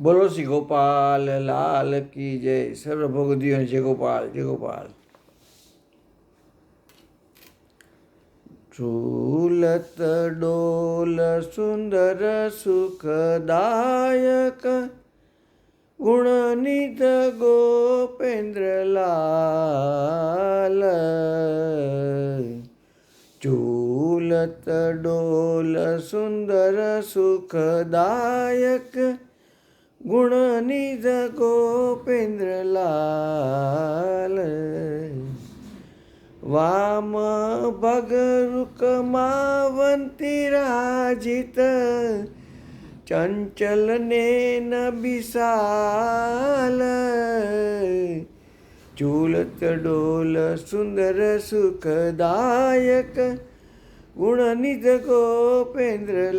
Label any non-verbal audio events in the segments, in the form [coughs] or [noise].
બોલો શ્રી ગોપાલ, લાલ કી જય. સર્વ ભગવદીઓ જય ગોપાલ જય ગોપાલ. ઝૂલત ડોલ સુંદર સુખદાયક ગુણનિધ ગોપેન્દ્ર લાલ ઝૂલત ડોલ સુંદર સુખદાયક ગુણનિધ ગોપેન્દ્ર લાલ વામ ભગરુકમાવંતી રાજિત. ચંચલ નેન બિશાલ ઝૂલત ડોલ સુંદર સુખદાયક. ગુણનિધ ગોપેન્દ્ર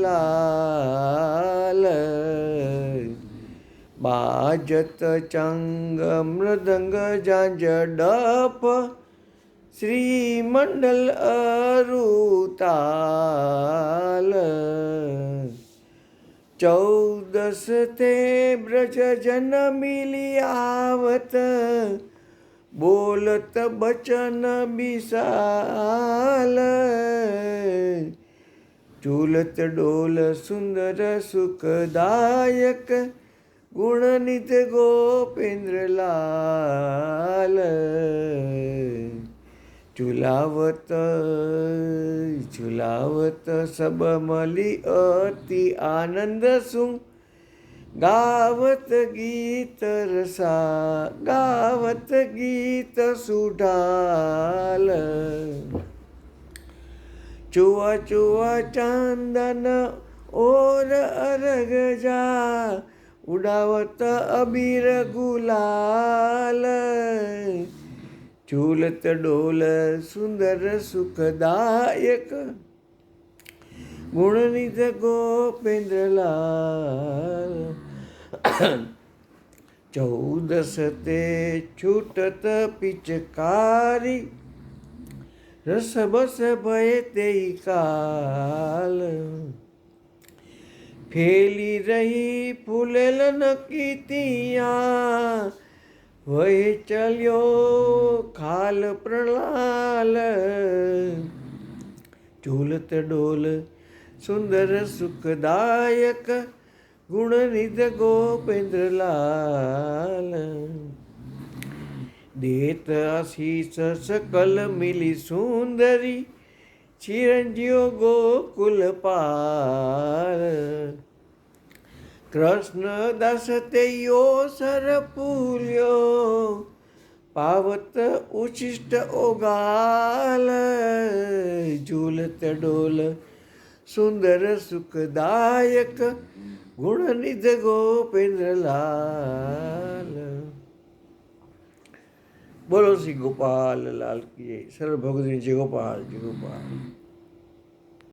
बाजत चंग मृदंग जांज डप श्रीमंडल अरुताल। चौदस ते ब्रज जन मिली आवत बोलत बचन बिसाल चूलत डोल सुंदर सुखदायक गुणनित गोपेंद्र लाल. झुलावत झुलावत सब मली अति आनंद सु गावत गीत रसा गावत गीत सुढाल चुआ चुआ चांदन ओर अरग जा उडावत अबीर गुलाल. झूलत डोल सुंदर सुखदायक. गुणनित गोपेंद्रलाल. [coughs] चौदस ते छुटत पिचकारी. रसबस भय ते काल. ફેલી રહી ફૂલેલ નકી તિયા. વહી ચલ્યો ખાલ પ્રણાલ. ઝૂલત ડોલ સુંદર સુખદાયક ગુણનિધ ગોપેન્દ્રલાલ. દેત આશીષ સકલ મિલી સુંદરી ચિરંજીવ ગોકુલ પાર. કૃષ્ણ દાસ તેયો સર પૂર્યો પાવત ઉચિષ્ટ ઓગાલ. ઝૂલત ડોલ સુંદર સુખદાયક ગુણનિધ ગોપેન્દ્ર લાલ બોલો શ્રી ગોપાલ લાલ કી જય. સર્વ ભગવતી જય ગોપાલ જય ગોપાલ.